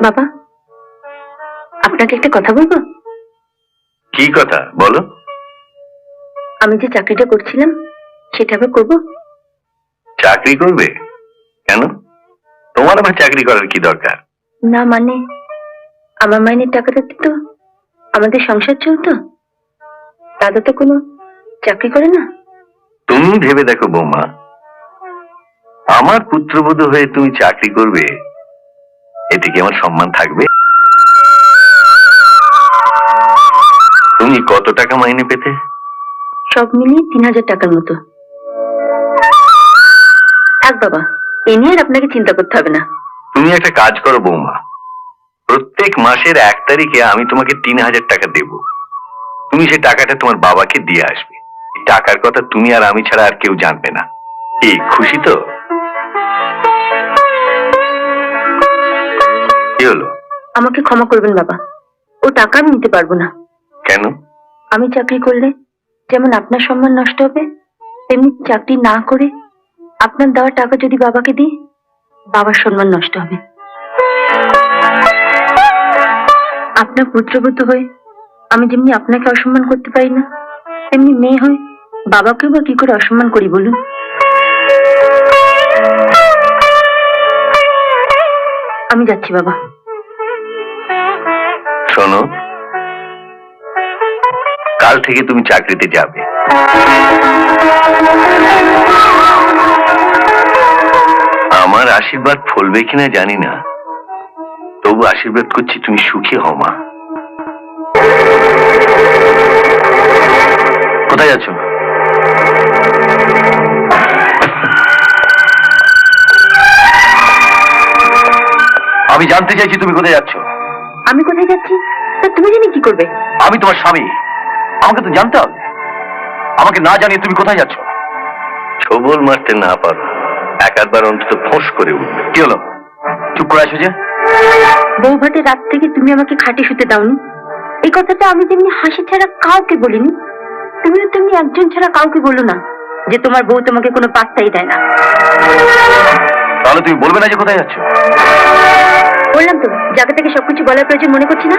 বাবা আপনাকে একটা কথা বলব? কি কথা? বলো। আমি যে চাকরিটা করছিলাম সেটা আবার করব? চাকরি করবে? কেন? তোমার আবার চাকরি করার কি দরকার? না মানে আমার মাইনের টাকাটাতে তো? আমাদের সংসার চলতো? দাদা তো কোনো চাকরি করে না? তুমি ভেবে দেখো বৌমা আমার পুত্রবধূ হয়ে তুমি চাকরি করবে এতে কি আমার সম্মান থাকবে। তুমি কত টাকা মাইনে পেতে? সব মিলিয়ে তিন হাজার টাকার মতো। এক বাবা এ নিয়ে আর আপনাকে চিন্তা করতে হবে না। তুমি একটা কাজ করো বৌমা। প্রত্যেক মাসের এক তারিখে আমি তোমাকে তিন হাজার টাকা দেব। তুমি সে টাকাটা তোমার বাবাকে দিয়ে আসবে। টাকার কথা তুমি আর আমি ছাড়া আর কেউ জানবে না। এই খুশি তো? কি হলো? আমাকে ক্ষমা করবেন বাবা। ও টাকা আমি নিতে পারব না। কেন? আমি চাকরি করলে যেমন আপনার সম্মান নষ্ট হবে তেমনি চাকরি না করে আপনার দেওয়া টাকা যদি বাবাকে দিই বাবার সম্মান নষ্ট হবে। আপনার পুত্রবধূ হয়ে আমি যেমনি আপনাকে অসম্মান করতে পারি না তেমনি মেয়ে হয়ে বাবাকেও বা কি করে অসম্মান করি বলুন? আমি যাচ্ছি বাবা। শোনো। কাল থেকে তুমি চাকরিতে যাবে। আমার আশীর্বাদ ফলবে কিনা জানি না। তবু আশীর্বাদ করছি তুমি সুখী হও, মা। কোথায় যাচ্ছ? আমি জানতে চাইছি তুমি কোথায় যাচ্ছ। আমি কোথায় যাচ্ছি? তা তুমি জেনে কি করবে? আমি তোমার স্বামী। আমাকে তো জানতে হবে। আমাকে না জানিয়ে তুমি কোথায় যাচ্ছ? ছবল মারতে না পারো। এক আধবার অন্তত ফোঁস করে উঠবে। কি হলো? চুপ করে আছো যে? বৌভাতের রাত থেকে তুমি আমাকে খাটে শুতে দাওনি। এই কথাটা আমি তেমনি হাসি ছাড়া কাউকে বলিনি। তুমিও তেমনি একজন ছাড়া কাউকে বলো না যে তোমার বউ তোমাকে কোনো পাত্তাই দেয় না। তাহলে তুমি বলবে না যে কোথায় যাচ্ছ? বললাম তো জায়গা থেকে সবকিছু বলার প্রয়োজন মনে করছি না?